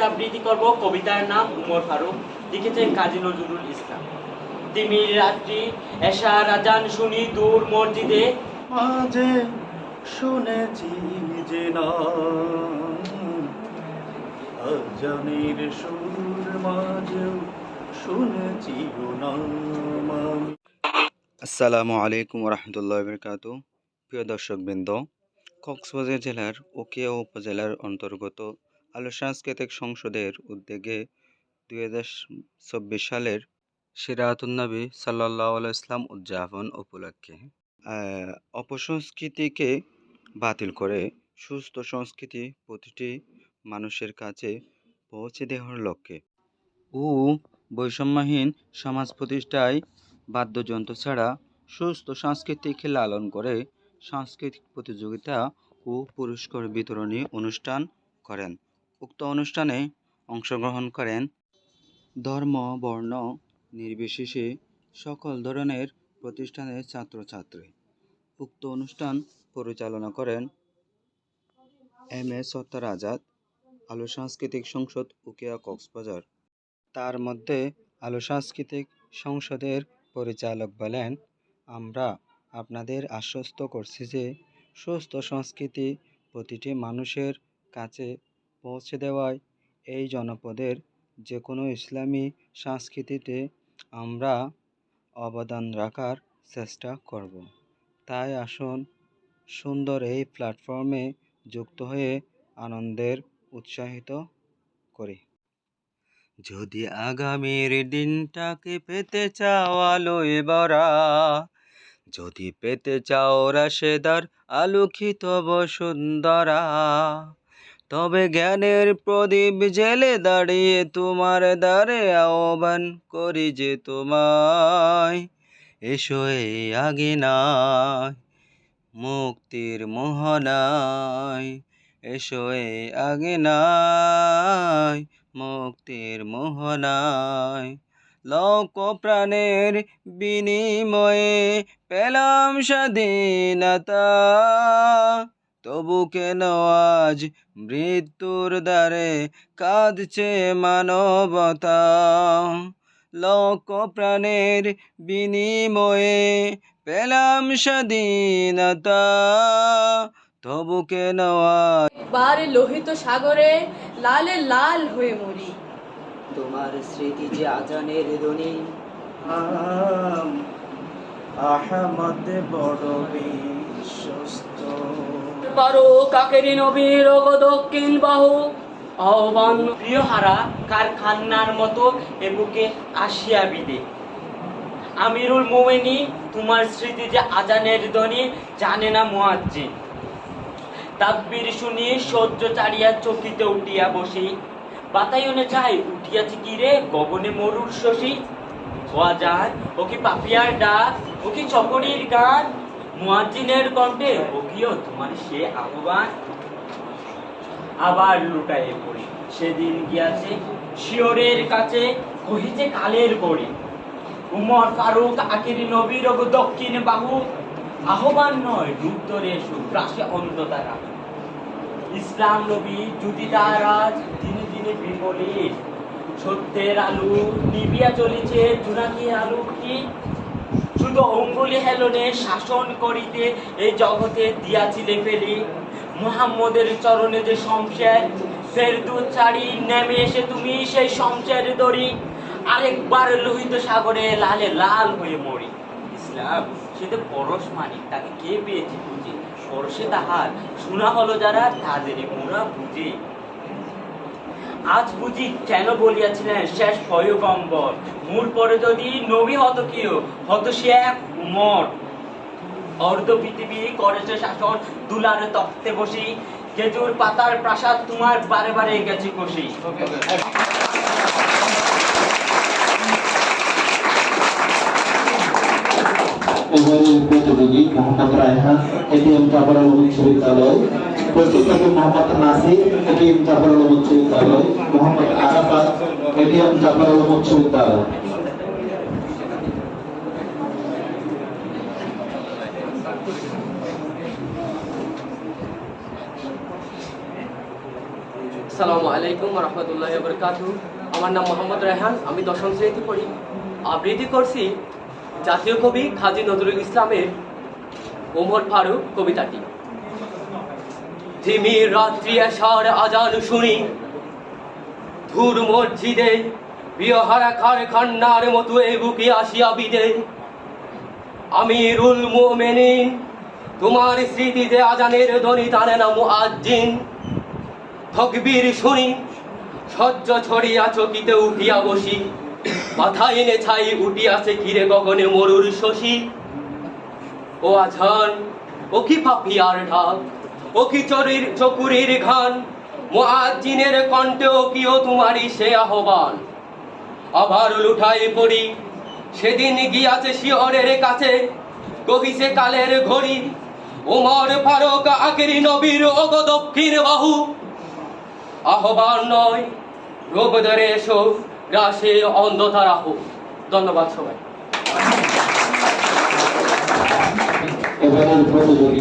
কবিতা আবৃত্তি করব। কবিতার নাম উমর ফারুক। লিখেছেন কাজী নজরুল ইসলাম। তিমির রাত্রি এশা রাজান শুনি দূর মসজিদে। মাঝে শুনেছি যে আজানের সুর মাঝেও শুনেছি। আসসালামু আলাইকুম রহমতুল্লাহ বরকাত প্রিয় দর্শকবৃন্দ কক্সবাজার জেলার উকিয়া উপজেলার অন্তর্গত আলো সাংস্কৃতিক সংসদের উদ্যোগে দুই চব্বিশ সালের সিরাতুন্নবী সাল্লাহ ইসলাম উদযাপন উপলক্ষে অপসংস্কৃতিকে বাতিল করে সুস্থ সংস্কৃতি প্রতিটি মানুষের কাছে পৌঁছে দেওয়ার লক্ষ্যে ও বৈষম্যহীন সমাজ প্রতিষ্ঠায় বাদ্যযন্ত্র ছাড়া সুস্থ সাংস্কৃতিক লালন করে সাংস্কৃতিক প্রতিযোগিতা ও পুরস্কার বিতরণী অনুষ্ঠান করেন। উক্ত অনুষ্ঠানে অংশগ্রহণ করেন। ধর্ম, বর্ণ নির্বিশেষে সকল ধরনের প্রতিষ্ঠানের ছাত্রছাত্রী। উক্ত অনুষ্ঠান পরিচালনা করেন এম এ সত্তর আজাদ, আলো সাংস্কৃতিক সংসদ উকিয়া কক্সবাজার। তার মধ্যে আলো সাংস্কৃতিক সংসদের পরিচালক বলেন, আমরা আপনাদের আশ্বস্ত করছি যে সুস্থ সংস্কৃতি প্রতিটি মানুষের কাছে পৌঁছে দেওয়ায় এই জনপদের যে কোনো ইসলামী সংস্কৃতিতে আমরা অবদান রাখার চেষ্টা করব। তাই আসুন সুন্দর এই প্ল্যাটফর্মে যুক্ত হয়ে আনন্দের উৎসাহিত করি। যদি আগামীর দিনটাকে পেতে চাও আলোয় ভরা যদি পেতে চাও রাশেদার আলোকিত বসুন্ধরা তবে জ্ঞানের প্রদীপ জেলে দাঁড়িয়ে তোমার দ্বারে আহ্বান করি যে তোমায় এসো এই আগিনায় মুক্তির মোহনায়। এসো এই আগিনায় মুক্তির মোহনায়। লোক প্রাণের বিনিময়ে পেলাম স্বাধীনতা। তবু কেন আজ মৃত্যুর দ্বারে কাঁদছে মানবতা? লোক প্রাণের বিনিময়ে পেলাম স্বাধীনতা। তবু কেন আজ বার লোহিত সাগরে লালে লাল হয়ে মরি। তোমার স্মৃতি যে আজানের ধ্বনি আম বড় বিশ্বস্ত। নবীর দক্ষিণ বাহু। আহ্বান প্রিয় হারা কার খান্নার মতো এ বুকে আসিয়া বিদে। আমিরুল মোমেনি, তোমার স্মৃতি যে আজানের ধ্বনি, জানে না মুয়াজ্জিন। তাকবীর শুনি সহ্য চারিয়া চকিতে উঠিয়া বসি। বাতায়নে যাই, উঠিয়াছে কি রে, গগনে মরুর শশী। আজান ও কি পাপিয়ার ডাক? ও কি চকরির গান মুয়াজ্জিনের কণ্ঠে ও কিও তোমার সে আহ্বান। আবার লুটায়ে পড়ি, সেদিন গিয়াছে শিওরের কাছে, কহিছে কালের উমর ফারুক আকিরি নবীর দক্ষিণ বাহু, আহ্বান নয় রুদ্রে সুপ্রাসে ইসলাম নবী যদি তারাজ দিনে দিনে বিমলিত সত্যের আলু নিবিয়া চলেছে জুনাকির আলু কি? অঙ্গুলি হেলনে শাসন করিতে এই জগতে দিয়াছিলে ফেলি। মুহাম্মদের চরণে যে শমশের, ফের চারি নেমে এসে তুমি সেই শমশের দড়ি। আরেকবার লোহিত সাগরে লালে লাল হয়ে মরি। ইসলাম, সে তো পরশ মানিক, তাকে কে পেয়েছে বুঝে? পরশে তাহার, শোনা হলো যারা তাদেরই মোরা বুঝে। আজ বুঝি কেন বলিয়াছিলেন শেষ পয়গম্বর? মূল পরে যদি নবী হত কেউ হত সে এক উমর। অর্ধ পৃথিবী করেছে শাসন দুলারে তক্তে বসি। খেজুর পাতার প্রাসাদ তোমার বারে বারে গেছে কষি। এবারে প্রতিযোগী মোহাম্মদ রায়হান এটিএম জাফর আলম প্রতিযোগী মোহাম্মদ নাসির, এটিএম জাফর আলম উচ্চ বিদ্যালয়, মোহাম্মদ আরাফাত, এটিএম জাফর আলম উচ্চ বিদ্যালয়। আলাইকুম রহমতুল্লাহ বরকাতু। আমার নাম মোহাম্মদ রেহান, আমি দশম শ্রেণীতে পড়ি। আবৃত্তি করছি জাতীয় কবি কাজী নজরুল ইসলামের ওমর ফারুক কবিতাটি। ধিমির রাত্রি আসার আজান শুনি। ধুর মসজিদে বিহারা খার খান্নার মতো এ বুকে আসিয়া বিদে। আমিরুল মুমিনিন, তোমার স্মৃতিতে আজানের ধ্বনি টানে না মুআজ্জিন। তকবীর শুনি, সহ্য ছড়িয়া চকিতে উঠিয়া বসি। মাথায় এনে ছাই উঠিয়াছে কিরে গগনে মরুর শশী। ও আঝান ও কি পাপিয়ার ঢাক। কি চকুরির ঘান মুআজ্জিনের কণ্ঠে ও কি ও তোমারই সে আহ্বান? আবার লুঠাই পড়ি, সেদিন গিয়াছে শিয়রের কাছে, কহিছে কালের ঘড়ি ওমর ফারুক আখেরি নবীর ওগ দক্ষিণ বাহু। আহ্বান নয়, রোগ ধরে এসো, গ্রাসে অন্ধতা রাহো ধন্যবাদ সবাই। প্রতিযোগী